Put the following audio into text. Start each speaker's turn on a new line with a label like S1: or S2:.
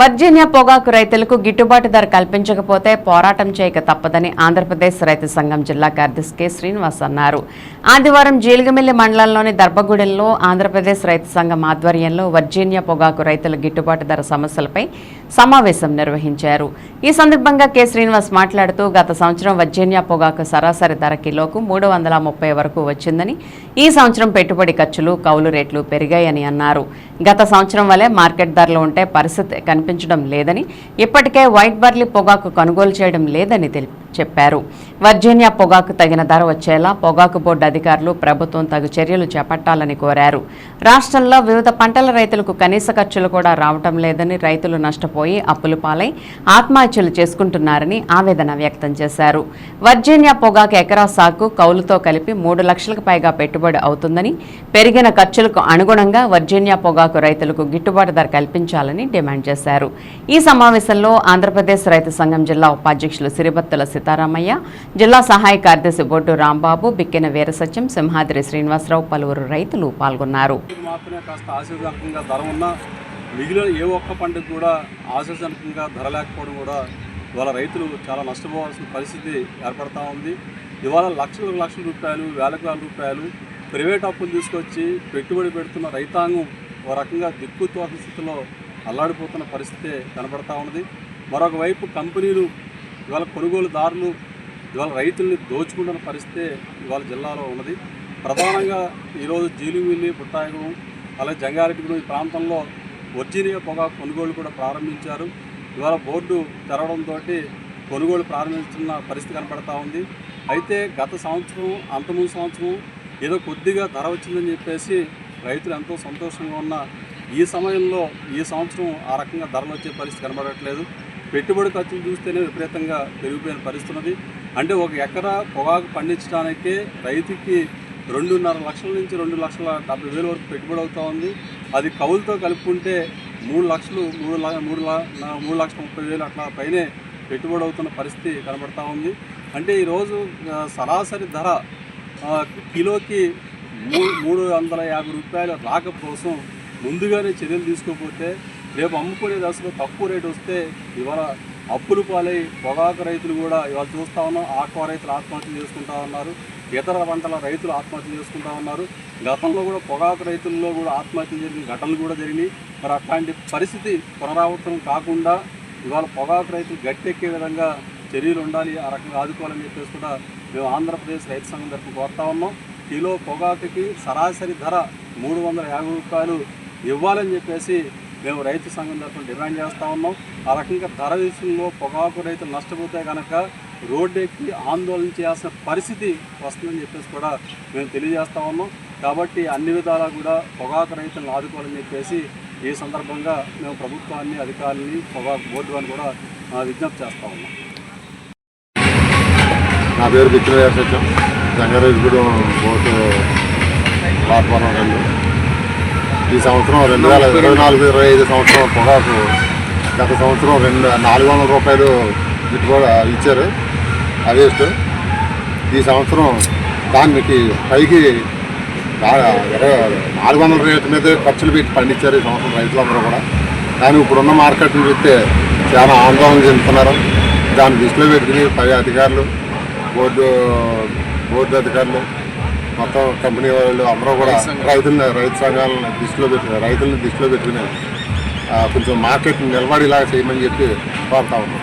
S1: Virginia పొగాకు రైతులకు గిట్టుబాటు ధర కల్పించకపోతే పోరాటం చేయక తప్పదని ఆంధ్రప్రదేశ్ రైతు సంఘం జిల్లా కార్యదర్శి కె. శ్రీనివాస్ అన్నారు. ఆదివారం జీలిగమిల్లి మండలంలోని దర్భగూడెంలో ఆంధ్రప్రదేశ్ రైతు సంఘం ఆధ్వర్యంలో వర్జీనియా పొగాకు రైతుల గిట్టుబాటు ధర సమస్యలపై సమావేశం నిర్వహించారు. ఈ సందర్భంగా కె. శ్రీనివాస్ మాట్లాడుతూ గత సంవత్సరం వర్జీనియా పొగాకు సరాసరి ధర కిలోకు మూడు వందల ముప్పై వరకు వచ్చిందని ఈ సంవత్సరం పెట్టుబడి ఖర్చులు కౌలు రేట్లు పెరిగాయని అన్నారు. గత సంవత్సరం వలె మార్కెట్ ధరలు ఉంటే పరిస్థితి కనిపించడం లేదని ఇప్పటికే వైట్ బర్లీ పొగాకు కొనుగోలు చేయడం లేదని తెలిపారు. చెప్పారు. వర్జీనియా పొగాకు తగిన ధర వచ్చేలా పొగాకు బోర్డు అధికారులు ప్రభుత్వం తగు చర్యలు చేపట్టాలని కోరారు. రాష్ట్రంలో వివిధ పంటల రైతులకు కనీస ఖర్చులు కూడా రావటం లేదని రైతులు నష్టపోయి అప్పులు పాలై ఆత్మహత్యలు చేసుకుంటున్నారని ఆవేదన వ్యక్తం చేశారు. వర్జీనియా పొగాకు ఎకరా సాగు కౌలుతో కలిపి మూడు లక్షలకు పైగా పెట్టుబడి అవుతుందని పెరిగిన ఖర్చులకు అనుగుణంగా వర్జీనియా పొగాకు రైతులకు గిట్టుబాటు ధర కల్పించాలని డిమాండ్ చేశారు. ఈ సమావేశంలో ఆంధ్రప్రదేశ్ రైతు సంఘం జిల్లా ఉపాధ్యక్షులు సిరిబత్తుల సీతారామయ్య జిల్లా సహాయ కార్యదర్శి బొడ్డు రాంబాబు బిక్కెన వీరసత్యం సింహాద్రి శ్రీనివాసరావు పలువురు రైతులు పాల్గొన్నారు.
S2: కాస్త మిగిలిన ఏ ఒక్క పంటకు కూడా ఆశాజనకంగా ధర లేకపోవడం కూడా ఇవాళ రైతులు చాలా నష్టపోవాల్సిన పరిస్థితి ఏర్పడతా ఉంది. ఇవాళ లక్షల లక్షల రూపాయలు వేలకు వేల రూపాయలు ప్రైవేట్ అప్పులు తీసుకొచ్చి పెట్టుబడి పెడుతున్న రైతాంగం ఒక రకంగా దిక్కుతోక స్థితిలో అల్లాడిపోతున్న పరిస్థితి కనబడతా ఉన్నది. మరొకవైపు కంపెనీలు ఇవాళ కొనుగోలుదారులు ఇవాళ రైతుల్ని దోచుకుంటున్న పరిస్థితి ఇవాళ జిల్లాలో ఉన్నది. ప్రధానంగా ఈరోజు జీలిమిల్లి బుట్టాయగం అలాగే జంగారెడ్డిగూడెం ఈ ప్రాంతంలో వర్జీనియా పొగాకు కొనుగోలు కూడా ప్రారంభించారు. ఇవాళ బోర్డు తెరవడంతో కొనుగోలు ప్రారంభిస్తున్న పరిస్థితి కనపడతా ఉంది. అయితే గత సంవత్సరం అంతముందు సంవత్సరం ఏదో కొద్దిగా ధర వచ్చిందని చెప్పేసి రైతులు ఎంతో సంతోషంగా ఉన్న ఈ సమయంలో ఈ సంవత్సరం ఆ రకంగా ధరలు వచ్చే పరిస్థితి కనబడట్లేదు. పెట్టుబడి ఖర్చులు చూస్తేనే విపరీతంగా పెరిగిపోయిన పరిస్థితున్నది. అంటే ఒక ఎకరా పొగాకు పండించడానికే రైతుకి రెండున్నర లక్షల నుంచి రెండు లక్షల డెబ్బై వేల వరకు పెట్టుబడి అవుతూ ఉంది. అది కవులతో కలుపుకుంటే మూడు లక్షలు మూడు మూడు మూడు లక్షల ముప్పై వేలు అట్లా పైనే పెట్టుబడి అవుతున్న పరిస్థితి కనబడతా ఉంది. అంటే ఈరోజు సరాసరి ధర కిలోకి మూడు మూడు వందల యాభై రూపాయల రాకపోసం ముందుగానే చర్యలు తీసుకోకపోతే రేపు అమ్ముకునే దశలో తక్కువ రేటు వస్తే ఇవాళ అప్పులు పాలై పొగాకు రైతులు కూడా ఇవాళ చూస్తా ఉన్నాం ఆక్వా రైతులు ఆత్మహత్యలు చేసుకుంటా ఉన్నారు. ఇతర పంటల రైతులు ఆత్మహత్యలు చేసుకుంటా ఉన్నారు. గతంలో కూడా పొగాకు రైతుల్లో కూడా ఆత్మహత్యలు జరిగిన ఘటనలు కూడా జరిగినాయి. మరి అట్లాంటి పరిస్థితి పునరావృతం కాకుండా ఇవాళ పొగాకు రైతులు గట్టెక్కే విధంగా చర్యలు ఉండాలి ఆ రకంగా ఆదుకోవాలని చెప్పేసి కూడా మేము ఆంధ్రప్రదేశ్ రైతు సంఘం తరఫున కోరుతా ఉన్నాం. కిలో పొగాకుకి సరాసరి ధర మూడు వందల యాభై రూపాయలు ఇవ్వాలని చెప్పేసి మేము రైతు సంఘం తరఫున డిమాండ్ చేస్తూ ఉన్నాం. ఆ రకంగా ధర విషయంలో పొగాకు రైతులు నష్టపోతే కనుక రోడ్డు ఎక్కి ఆందోళన చేయాల్సిన పరిస్థితి వస్తుందని చెప్పేసి కూడా మేము తెలియజేస్తా ఉన్నాం. కాబట్టి అన్ని విధాలా కూడా పొగాకు రైతులను ఆదుకోవాలని చెప్పేసి ఈ సందర్భంగా మేము ప్రభుత్వాన్ని అధికారులని పొగాకు బోర్డు అని కూడా విజ్ఞప్తి చేస్తూ ఉన్నాం.
S3: నా పేరు బిచ్చిన సత్యం. జంగారెడ్డిగూడెం బోటు ఈ సంవత్సరం రెండు వేల ఇరవై నాలుగు ఇరవై ఐదు సంవత్సరం పొగాకు గత సంవత్సరం రెండు నాలుగు వందల రూపాయలు గిట్టుబాటు ఇచ్చారు. అదేస్ట్ ఈ సంవత్సరం దానికి పైకి నాలుగు వందల రేటు మీద ఖర్చులు పెట్టి పండించారు ఈ సంవత్సరం రైతులందరూ కూడా. కానీ ఇప్పుడున్న మార్కెట్ని చూస్తే చాలా ఆందోళన చెందుతున్నారు. దాన్ని దృష్టిలో పెట్టుకుని పై అధికారులు బోర్డు బోర్డు అధికారులు మొత్తం కంపెనీ వాళ్ళు అందరూ కూడా రైతుల్ని రైతు సంఘాలను దృష్టిలో పెట్టి రైతుల్ని దృష్టిలో పెట్టుకుని కొంచెం మార్కెట్ నిలబడేలాగా చేయమని చెప్పి కోరుతా ఉన్నాం.